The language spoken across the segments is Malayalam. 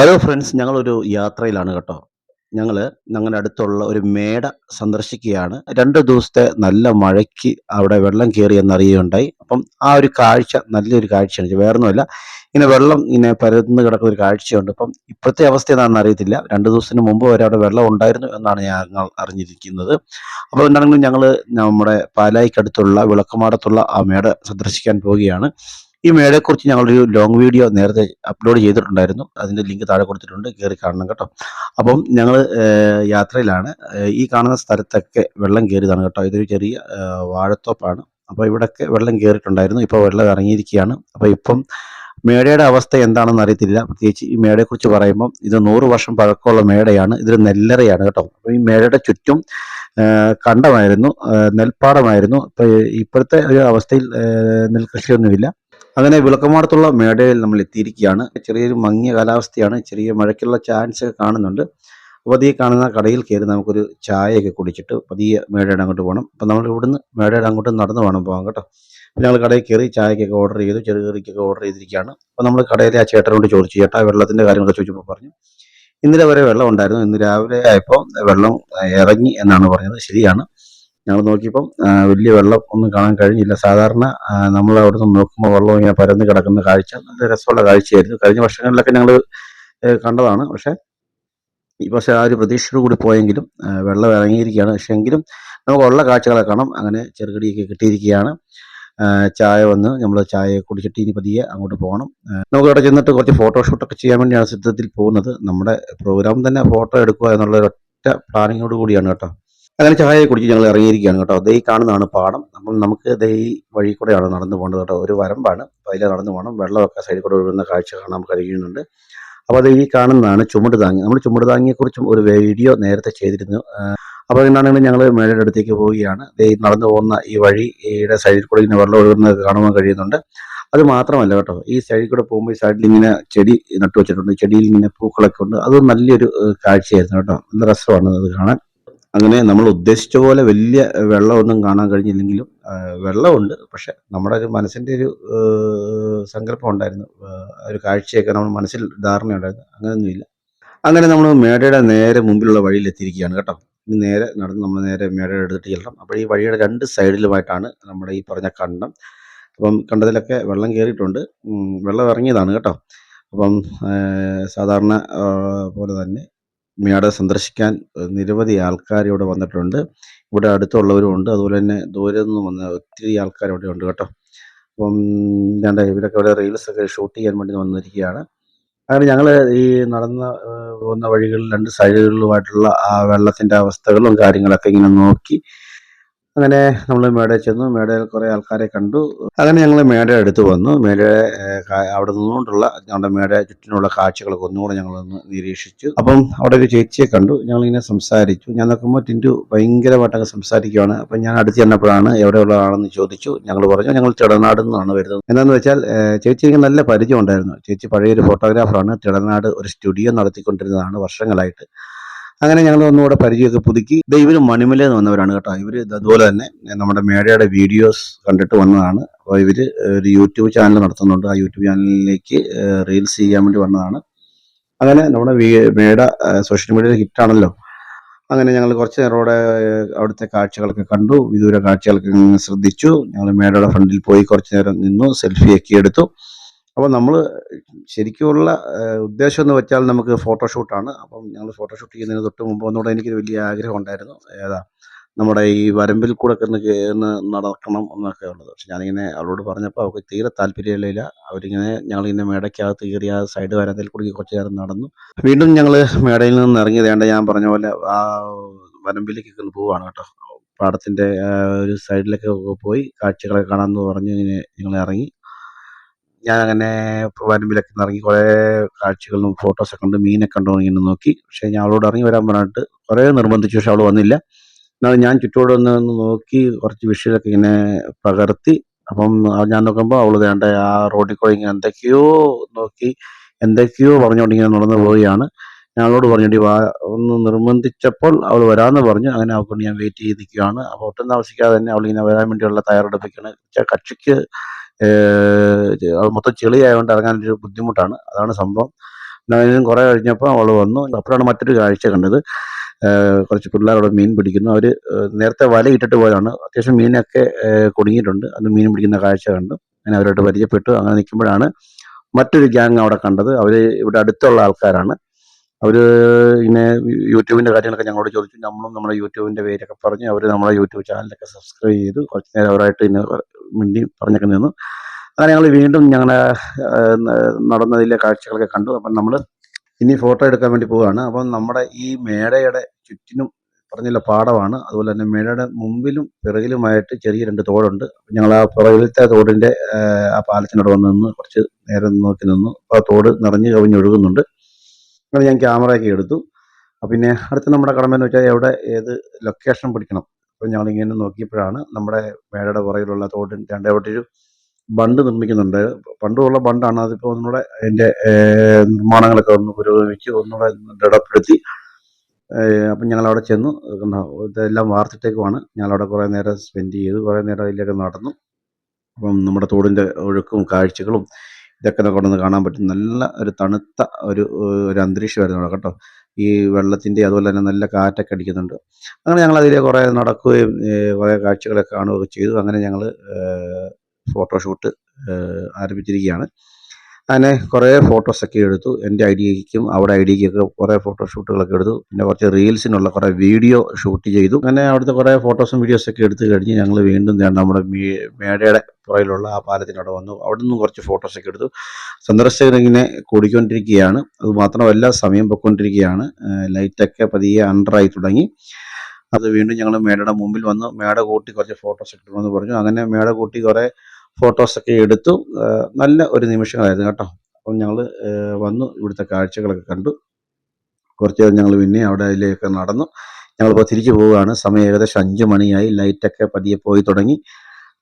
ഹലോ ഫ്രണ്ട്സ് ഞങ്ങളൊരു യാത്രയിലാണ് കേട്ടോ. ഞങ്ങൾ ഞങ്ങളുടെ അടുത്തുള്ള ഒരു മേട സന്ദർശിക്കുകയാണ്. രണ്ട് ദിവസത്തെ നല്ല മഴയ്ക്ക് അവിടെ വെള്ളം കയറി എന്നറിയുകയുണ്ടായി. അപ്പം ആ ഒരു കാഴ്ച നല്ലൊരു കാഴ്ചയാണ്. വേറൊന്നുമല്ല ഇങ്ങനെ വെള്ളം ഇങ്ങനെ പരന്ന് കിടക്കുന്ന ഒരു കാഴ്ചയുണ്ട്. അപ്പം ഇപ്പോഴത്തെ അവസ്ഥ എന്താണെന്ന് അറിയത്തില്ല. രണ്ട് ദിവസത്തിന് മുമ്പ് വരെ അവിടെ വെള്ളം ഉണ്ടായിരുന്നു എന്നാണ് ഞങ്ങൾ അറിഞ്ഞിരിക്കുന്നത്. അപ്പോൾ എന്താണെങ്കിലും ഞങ്ങൾ നമ്മുടെ പാലായിക്കടുത്തുള്ള വിളക്കുമാടത്തുള്ള ആ മേട സന്ദർശിക്കാൻ പോവുകയാണ്. ഈ മേളയെക്കുറിച്ച് ഞങ്ങളൊരു ലോങ് വീഡിയോ നേരത്തെ അപ്ലോഡ് ചെയ്തിട്ടുണ്ടായിരുന്നു. അതിന്റെ ലിങ്ക് താഴെ കൊടുത്തിട്ടുണ്ട്. കയറി കാണണം കേട്ടോ. അപ്പം ഞങ്ങൾ യാത്രയിലാണ്. ഈ കാണുന്ന സ്ഥലത്തൊക്കെ വെള്ളം കയറിയതാണ് കേട്ടോ. ഇതൊരു ചെറിയ വാഴത്തോപ്പാണ്. അപ്പോൾ ഇവിടെയൊക്കെ വെള്ളം കയറിയിട്ടുണ്ടായിരുന്നു ഇപ്പോൾ വെള്ളം ഇറങ്ങിയിരിക്കുകയാണ്. അപ്പോൾ ഇപ്പം മേടയുടെ അവസ്ഥ എന്താണെന്ന് അറിയത്തില്ല. പ്രത്യേകിച്ച് ഈ മേടയെക്കുറിച്ച് പറയുമ്പം ഇത് നൂറ് വർഷം പഴക്കമുള്ള മേടയാണ് ഇതൊരു നെല്ലറയാണ് കേട്ടോ. അപ്പോൾ ഈ മേടയുടെ ചുറ്റും കണ്ടമായിരുന്നു. നെൽപ്പാടമായിരുന്നു. ഇപ്പോൾ ഇപ്പോഴത്തെ ഒരു അവസ്ഥയിൽ നെൽകൃഷിയൊന്നുമില്ല. അങ്ങനെ വിളക്കമാടത്തുള്ള മേടയിൽ നമ്മൾ എത്തിയിരിക്കുകയാണ് ചെറിയൊരു മങ്ങിയ കാലാവസ്ഥയാണ്. ചെറിയ മഴയ്ക്കുള്ള ചാൻസ് കാണുന്നുണ്ട്. അപ്പോൾ അതീ കാണുന്ന കടയിൽ കയറി നമുക്കൊരു ചായയൊക്കെ കുടിച്ചിട്ട് പതിയെ മേടയുടെ അങ്ങോട്ട് പോകണം. അപ്പം നമ്മൾ ഇവിടുന്ന് മേടയുടെ അങ്ങോട്ട് നടന്ന് വേണം പോകാൻ കേട്ടോ. അപ്പോൾ ഞങ്ങൾ കടയിൽ കയറി ചായക്കൊക്കെ ഓർഡർ ചെയ്തു. ചെറുകറിക്കൊക്കെ ഓർഡർ ചെയ്തിരിക്കുകയാണ്. അപ്പോൾ നമ്മൾ കടയിലെ ആ ചേട്ടനോട് ചോദിച്ചു. ചേട്ടാ വെള്ളത്തിന്റെ കാര്യങ്ങളൊക്കെ ചോദിച്ചപ്പോൾ പറഞ്ഞു. ഇന്നലെ വരെ വെള്ളം ഉണ്ടായിരുന്നു. ഇന്ന് രാവിലെ ആയപ്പോൾ വെള്ളം ഇറങ്ങി എന്നാണ് പറഞ്ഞത്. ശരിയാണ്. ഞങ്ങൾ നോക്കിയപ്പം വലിയ വെള്ളം ഒന്നും കാണാൻ കഴിഞ്ഞില്ല. സാധാരണ നമ്മൾ അവിടെ നോക്കുമ്പോൾ വെള്ളം ഇങ്ങനെ പരന്ന് കിടക്കുന്ന കാഴ്ച നല്ല രസമുള്ള കാഴ്ചയായിരുന്നു. കഴിഞ്ഞ വർഷങ്ങളിലൊക്കെ ഞങ്ങൾ കണ്ടതാണ്. പക്ഷേ ഈ പക്ഷേ ആ ഒരു പ്രതീക്ഷയോട് കൂടി പോയെങ്കിലും വെള്ളം ഇറങ്ങിയിരിക്കുകയാണ്. പക്ഷേ എങ്കിലും നമുക്ക് ഉള്ള കാഴ്ചകളെ കാണാം. അങ്ങനെ ചെറുകടിയൊക്കെ കിട്ടിയിരിക്കുകയാണ്. ചായ വന്ന് നമ്മൾ ചായ കുടിച്ചിട്ട് ഇനി പതിയെ അങ്ങോട്ട് പോകണം. നമുക്ക് അവിടെ ചെന്നിട്ട് കുറച്ച് ഫോട്ടോഷൂട്ടൊക്കെ ചെയ്യാൻ വേണ്ടിയാണ് സിദ്ധത്തിൽ പോകുന്നത്. നമ്മുടെ പ്രോഗ്രാം തന്നെ ഫോട്ടോ എടുക്കുക എന്നുള്ള പ്ലാനിങ്ങോട് കൂടിയാണ് കേട്ടോ. അങ്ങനെ ചായ കുടിച്ച് ഞങ്ങൾ ഇറങ്ങിയിരിക്കുകയാണ് കേട്ടോ. ഈ കാണുന്നതാണ് പാടം. നമ്മൾ നമുക്ക് ദേ ഈ വഴി കൂടെയാണ് നടന്നു പോകേണ്ടത് കേട്ടോ. ഒരു വരമ്പാണ്. അപ്പോൾ അതിലെ നടന്നു പോകണം. വെള്ളമൊക്കെ സൈഡിൽ കൂടെ ഒഴുകുന്ന കാഴ്ച കാണാൻ കഴിയുന്നുണ്ട്. അപ്പോൾ അത് ഈ കാണുന്നതാണ് ചുമട് താങ്ങി. നമ്മൾ ചുമട് താങ്ങിയെക്കുറിച്ചും ഒരു വീഡിയോ നേരത്തെ ചെയ്തിരുന്നു. അപ്പോൾ എന്താണെങ്കിലും ഞങ്ങൾ മേടയുടെ അടുത്തേക്ക് പോവുകയാണ്. നടന്നു പോകുന്ന ഈ വഴിയുടെ സൈഡിൽ കൂടെ ഇങ്ങനെ വെള്ളം ഒഴുകുന്നത് കാണുവാൻ കഴിയുന്നുണ്ട്. അത് മാത്രമല്ല കേട്ടോ. ഈ സൈഡിൽ കൂടെ പോകുമ്പോൾ ഈ സൈഡിൽ ഇങ്ങനെ ചെടി നട്ടു വെച്ചിട്ടുണ്ട് ചെടിയിൽ ഇങ്ങനെ പൂക്കളൊക്കെ ഉണ്ട്. അത് നല്ലൊരു കാഴ്ചയായിരുന്നു കേട്ടോ. നല്ല രസമാണ് അത് കാണാൻ. അങ്ങനെ നമ്മൾ ഉദ്ദേശിച്ച പോലെ വലിയ വെള്ളമൊന്നും കാണാൻ കഴിഞ്ഞില്ലെങ്കിലും വെള്ളമുണ്ട്. പക്ഷെ നമ്മുടെ ഒരു മനസ്സിന്റെ ഒരു സങ്കല്പം ഉണ്ടായിരുന്നു. ഒരു കാഴ്ചയൊക്കെ നമ്മുടെ മനസ്സിൽ ധാരണയുണ്ടായിരുന്നു. അങ്ങനെയൊന്നുമില്ല. അങ്ങനെ നമ്മൾ മേടയുടെ നേരെ മുമ്പിലുള്ള വഴിയിലെത്തിയിരിക്കുകയാണ് കേട്ടോ. ഇനി നേരെ നടന്ന് നമ്മൾ നേരെ മേടയുടെ എടുത്തിട്ട് ചെല്ലണം. അപ്പോൾ ഈ വഴിയുടെ രണ്ട് സൈഡിലുമായിട്ടാണ് നമ്മുടെ ഈ പറഞ്ഞ കണ്ടം. അപ്പം കണ്ടതിലൊക്കെ വെള്ളം കയറിയിട്ടുണ്ട്. വെള്ളം ഇറങ്ങിയതാണ് കേട്ടോ. അപ്പം സാധാരണ പോലെ തന്നെ മേട സന്ദർശിക്കാൻ നിരവധി ആൾക്കാർ ഇവിടെ വന്നിട്ടുണ്ട്. ഇവിടെ അടുത്തുള്ളവരും ഉണ്ട്. അതുപോലെ തന്നെ ദൂരെ നിന്ന് വന്ന ഒത്തിരി ആൾക്കാർ ഇവിടെ ഉണ്ട് കേട്ടോ. അപ്പം ഞാൻ ഇവരൊക്കെ ഇവിടെ റീൽസ് ഒക്കെ ഷൂട്ട് ചെയ്യാൻ വേണ്ടി വന്നിരിക്കുകയാണ്. അങ്ങനെ ഞങ്ങൾ ഈ നടന്ന പോകുന്ന വഴികളിൽ രണ്ട് സൈഡുകളിലുമായിട്ടുള്ള ആ വെള്ളത്തിന്റെ അവസ്ഥകളും കാര്യങ്ങളൊക്കെ ഇങ്ങനെ നോക്കി അങ്ങനെ നമ്മൾ മേടയിൽ ചെന്നു. മേടയിൽ കുറേ ആൾക്കാരെ കണ്ടു. അങ്ങനെ ഞങ്ങൾ മേടയുടെ അടുത്ത് വന്നു. കാ- അവിടെ നിന്നുകൊണ്ടുള്ള ഞങ്ങളുടെ മേട ചുറ്റിനുള്ള കാഴ്ചകളൊക്കെ ഒന്നുകൂടെ ഞങ്ങളൊന്ന് നിരീക്ഷിച്ചു. അപ്പം അവിടെ ഒരു ചേച്ചിയെ കണ്ടു. ഞങ്ങളിങ്ങനെ സംസാരിച്ചു. ഞാൻ നോക്കുമ്പോൾ ടിന്റു ഭയങ്കരമായിട്ടൊക്കെ സംസാരിക്കുകയാണ് അപ്പം ഞാൻ അടുത്ത് ചെന്നപ്പോഴാണ് എവിടെയുള്ളതാണെന്ന് ചോദിച്ചു. ഞങ്ങൾ പറഞ്ഞു ഞങ്ങൾ തിടനാട് നിന്നാണ് വരുന്നത്. എന്താണെന്ന് വെച്ചാൽ ചേച്ചി എനിക്ക് നല്ല പരിചയം ഉണ്ടായിരുന്നു ചേച്ചി പഴയൊരു ഫോട്ടോഗ്രാഫറാണ്. തിടനാട് ഒരു സ്റ്റുഡിയോ നടത്തിക്കൊണ്ടിരുന്നതാണ് വർഷങ്ങളായിട്ട്. അങ്ങനെ ഞങ്ങൾ ഒന്നുകൂടെ പരിചയമൊക്കെ പുതുക്കി. ദേ ഇവർ എന്ന് വന്നവരാണ് കേട്ടോ. ഇവർ അതുപോലെ തന്നെ നമ്മുടെ മേഡയുടെ വീഡിയോസ് കണ്ടിട്ട് വന്നതാണ്. അപ്പോൾ ഇവർ ഒരു യൂട്യൂബ് ചാനൽ നടത്തുന്നുണ്ട്. ആ യൂട്യൂബ് ചാനലിലേക്ക് റീൽസ് ചെയ്യാൻ വേണ്ടി വന്നതാണ്. അങ്ങനെ നമ്മുടെ മേഡ സോഷ്യൽ മീഡിയയിൽ ഹിറ്റാണല്ലോ. അങ്ങനെ ഞങ്ങൾ കുറച്ച് നേരോടെ അവിടുത്തെ കാഴ്ചകളൊക്കെ കണ്ടു. വിദൂര കാഴ്ചകളൊക്കെ ശ്രദ്ധിച്ചു. ഞങ്ങൾ മേഡയുടെ ഫ്രണ്ടിൽ പോയി കുറച്ച് നേരം നിന്നു സെൽഫിയൊക്കെ എടുത്തു. അപ്പോൾ നമ്മൾ ശരിക്കുമുള്ള ഉദ്ദേശം എന്ന് വെച്ചാൽ നമുക്ക് ഫോട്ടോഷൂട്ടാണ്. അപ്പം ഞങ്ങൾ ഫോട്ടോഷൂട്ട് ചെയ്യുന്നതിന് തൊട്ട് മുമ്പ് ഒന്നുകൂടെ എനിക്കൊരു വലിയ ആഗ്രഹം ഉണ്ടായിരുന്നു ഏതാ നമ്മുടെ ഈ വരമ്പിൽ കൂടെ ഒന്ന് കയറുന്ന നടക്കണം എന്നൊക്കെ ഉള്ളത്. പക്ഷെ ഞാനിങ്ങനെ അവളോട് പറഞ്ഞപ്പോൾ അവൾക്ക് തീരെ താല്പര്യമില്ല അവരിങ്ങനെ ഞങ്ങളിങ്ങനെ മേടയ്ക്കകത്ത് കയറി ആ സൈഡ് വരന്തയിൽ കൂടി കുറച്ച് നേരം നടന്നു. വീണ്ടും ഞങ്ങൾ മേടയിൽ നിന്ന് ഇറങ്ങിയത് വേണ്ട ഞാൻ പറഞ്ഞ പോലെ ആ വരമ്പിലേക്ക് ഒന്ന് പോവാണ് കേട്ടോ. പാടത്തിന്റെ ഒരു സൈഡിലൊക്കെ പോയി കാഴ്ചകളൊക്കെ കാണാമെന്ന് പറഞ്ഞ് ഇങ്ങനെ ഞങ്ങൾ ഇറങ്ങി. ഞാൻ അങ്ങനെ വരമ്പിലൊക്കെ ഇറങ്ങി കുറേ കാഴ്ചകളും ഫോട്ടോസൊക്കെ കണ്ട് മീനൊക്കെ ഉണ്ടോ ഇങ്ങനെ നോക്കി. പക്ഷേ ഞാൻ അവളോട് ഇറങ്ങി വരാൻ പറഞ്ഞിട്ട് കുറേ നിർബന്ധിച്ചു. പക്ഷെ അവൾ വന്നില്ല. എന്നാൽ ഞാൻ ചുറ്റോട് ഒന്ന് നോക്കി കുറച്ച് വിഷയമൊക്കെ ഇങ്ങനെ പകർത്തി. അപ്പം ഞാൻ നോക്കുമ്പോൾ അവൾ വേണ്ട ആ റോഡിൽ കൂടെ ഇങ്ങനെ എന്തൊക്കെയോ നോക്കി എന്തൊക്കെയോ പറഞ്ഞുകൊണ്ട് ഇങ്ങനെ നടന്നു പോവുകയാണ്. ഞാൻ അവളോട് പറഞ്ഞിട്ട് വാ ഒന്ന് നിർബന്ധിച്ചപ്പോൾ അവൾ വരാമെന്ന് പറഞ്ഞു. അങ്ങനെ അവൾക്കൊണ്ട് ഞാൻ വെയിറ്റ് ചെയ്ത് നിൽക്കുകയാണ് അപ്പോൾ ഒട്ടും താമസിക്കാതെ തന്നെ അവൾ ഇങ്ങനെ വരാൻ വേണ്ടിയുള്ള തയ്യാറെടുപ്പിക്കാണ് പക്ഷേ കക്ഷിക്ക് അത് മൊത്തം ചെളിയായതുകൊണ്ട് ഇറങ്ങാനൊരു ബുദ്ധിമുട്ടാണ്. അതാണ് സംഭവം. അതിനും കുറേ കഴിഞ്ഞപ്പോൾ അവൾ വന്നു. അപ്പോഴാണ് മറ്റൊരു കാഴ്ച കണ്ടത്. കുറച്ച് പിള്ളേരോട് മീൻ പിടിക്കുന്നു. അവർ നേരത്തെ വല ഇട്ടിട്ട് പോയതാണ്. അത്യാവശ്യം മീനൊക്കെ കുടുങ്ങിയിട്ടുണ്ട്. അത് മീൻ പിടിക്കുന്ന കാഴ്ച കണ്ടു. അങ്ങനെ അവരോട് പരിചയപ്പെട്ടു. അങ്ങനെ നിൽക്കുമ്പോഴാണ് മറ്റൊരു ഗ്യാങ് അവിടെ കണ്ടത്. അവർ ഇവിടെ അടുത്തുള്ള ആൾക്കാരാണ്. അവർ ഇങ്ങനെ യൂട്യൂബിന്റെ കാര്യങ്ങളൊക്കെ ഞങ്ങളോട് ചോദിച്ചു. നമ്മളും നമ്മുടെ യൂട്യൂബിന്റെ പേരൊക്കെ പറഞ്ഞ് അവർ നമ്മുടെ യൂട്യൂബ് ചാനലൊക്കെ സബ്സ്ക്രൈബ് ചെയ്തു. കുറച്ച് നേരം അവരായിട്ട് ഇങ്ങനെ മിണ്ടി പറഞ്ഞൊക്കെ നിന്നു. അങ്ങനെ ഞങ്ങൾ വീണ്ടും ഞങ്ങളുടെ നടന്നതിലെ കാഴ്ചകളൊക്കെ കണ്ടു. അപ്പം നമ്മൾ ഇനി ഫോട്ടോ എടുക്കാൻ വേണ്ടി പോവുകയാണ്. അപ്പം നമ്മുടെ ഈ മേടയുടെ ചുറ്റിനും പറഞ്ഞില്ല പാടമാണ്. അതുപോലെ തന്നെ മേടയുടെ മുമ്പിലും പിറകിലുമായിട്ട് ചെറിയ രണ്ട് തോടുണ്ട്. ഞങ്ങൾ ആ പിറകിലത്തെ തോടിന്റെ ആ പാലത്തിനോട് വന്ന് നിന്ന് കുറച്ച് നേരം നോക്കി നിന്നു. അപ്പോൾ ആ തോട് നിറഞ്ഞ് കവിഞ്ഞൊഴുകുന്നുണ്ട്. അങ്ങനെ ഞാൻ ക്യാമറയൊക്കെ എടുത്തു. പിന്നെ അടുത്ത നമ്മുടെ കടമ എന്ന് വെച്ചാൽ എവിടെ ഏത് ലൊക്കേഷൻ പിടിക്കണം? അപ്പം ഞങ്ങളിങ്ങനെ നോക്കിയപ്പോഴാണ് നമ്മുടെ മേടയുടെ പുറകിലുള്ള തോട്ടിൽ രണ്ടേ ഒരു ബണ്ട് നിർമ്മിക്കുന്നുണ്ട്. പണ്ടുള്ള ബണ്ടാണ് അതിപ്പോൾ ഒന്നുകൂടെ അതിന്റെ നിർമ്മാണങ്ങളൊക്കെ ഒന്ന് പുരോഗമിച്ച് ഒന്നുകൂടെ ദൃഢപ്പെടുത്തി. അപ്പം ഞങ്ങളവിടെ ചെന്നു. ഇതെല്ലാം വാർത്തിട്ടേക്കുമാണ് ഞങ്ങളവിടെ കുറേ നേരം സ്പെൻഡ് ചെയ്തു. കുറേ നേരം അതിലൊക്കെ നടന്നു. അപ്പം നമ്മുടെ തോടിന്റെ ഒഴുക്കും കാഴ്ചകളും ഇതൊക്കെ അവിടെ കാണാൻ പറ്റും. നല്ല ഒരു തണുത്ത ഒരു ഒരു അന്തരീക്ഷമായിരുന്നു അവിടെ കേട്ടോ. ഈ വെള്ളത്തിന്റെ അതുപോലെ തന്നെ നല്ല കാറ്റൊക്കെ അടിക്കുന്നുണ്ട്. അങ്ങനെ ഞങ്ങൾ അതിലെ കുറേ നടക്കുകയും കുറേ കാഴ്ചകളൊക്കെ കാണുകയൊക്കെ ചെയ്തു. അങ്ങനെ ഞങ്ങൾ ഫോട്ടോഷൂട്ട് ആരംഭിച്ചിരിക്കുകയാണ്. അങ്ങനെ കുറേ ഫോട്ടോസൊക്കെ എടുത്തു. എന്റെ ഐ ഡിക്കും അവിടെ ഐ ഡിക്കൊക്കെ കുറേ ഫോട്ടോ ഫോട്ടോഷൂട്ടുകളൊക്കെ എടുത്തു. പിന്നെ കുറച്ച് റീൽസിനുള്ള കുറേ വീഡിയോ ഷൂട്ട് ചെയ്തു. അങ്ങനെ അവിടുത്തെ കുറേ ഫോട്ടോസും വീഡിയോസൊക്കെ എടുത്തു കഴിഞ്ഞ് ഞങ്ങൾ വീണ്ടും നമ്മുടെ മേടയുടെ പുറയിലുള്ള ആ പാലത്തിനവിടെ വന്നു. അവിടെ നിന്നും കുറച്ച് ഫോട്ടോസൊക്കെ എടുത്തു. സന്ദർശകർ ഇങ്ങനെ കൂടിക്കൊണ്ടിരിക്കുകയാണ്. അത് മാത്രമല്ല സമയം പൊയ്ക്കൊണ്ടിരിക്കുകയാണ്. ലൈറ്റൊക്കെ പതിയെ അണ്ടറായി തുടങ്ങി. അത് വീണ്ടും ഞങ്ങൾ മേടയുടെ മുമ്പിൽ വന്നു. മേട കൂട്ടി കുറച്ച് ഫോട്ടോസ് എടുക്കണമെന്ന് പറഞ്ഞു. അങ്ങനെ മേട കൂട്ടി കുറേ ഫോട്ടോസൊക്കെ എടുത്തു നല്ല ഒരു നിമിഷങ്ങളായിരുന്നു കേട്ടോ. അപ്പം ഞങ്ങൾ വന്നു. ഇവിടുത്തെ കാഴ്ചകളൊക്കെ കണ്ടു. കുറച്ച് നേരം ഞങ്ങൾ പിന്നെ അവിടെ അതിലേക്ക് നടന്നു. ഞങ്ങളിപ്പോൾ തിരിച്ചു പോവുകയാണ്. സമയം ഏകദേശം അഞ്ച് മണിയായി. ലൈറ്റൊക്കെ പതിയെ പോയി തുടങ്ങി.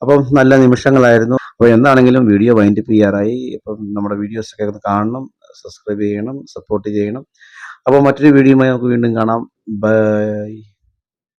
അപ്പം നല്ല നിമിഷങ്ങളായിരുന്നു. അപ്പോൾ എന്താണെങ്കിലും വീഡിയോ വൈൻഡപ്പ് ചെയ്യാറായി. ഇപ്പം നമ്മുടെ വീഡിയോസൊക്കെ ഒന്ന് കാണണം സബ്സ്ക്രൈബ് ചെയ്യണം സപ്പോർട്ട് ചെയ്യണം. അപ്പോൾ മറ്റൊരു വീഡിയോയുമായി നമുക്ക് വീണ്ടും കാണാം. ബൈ.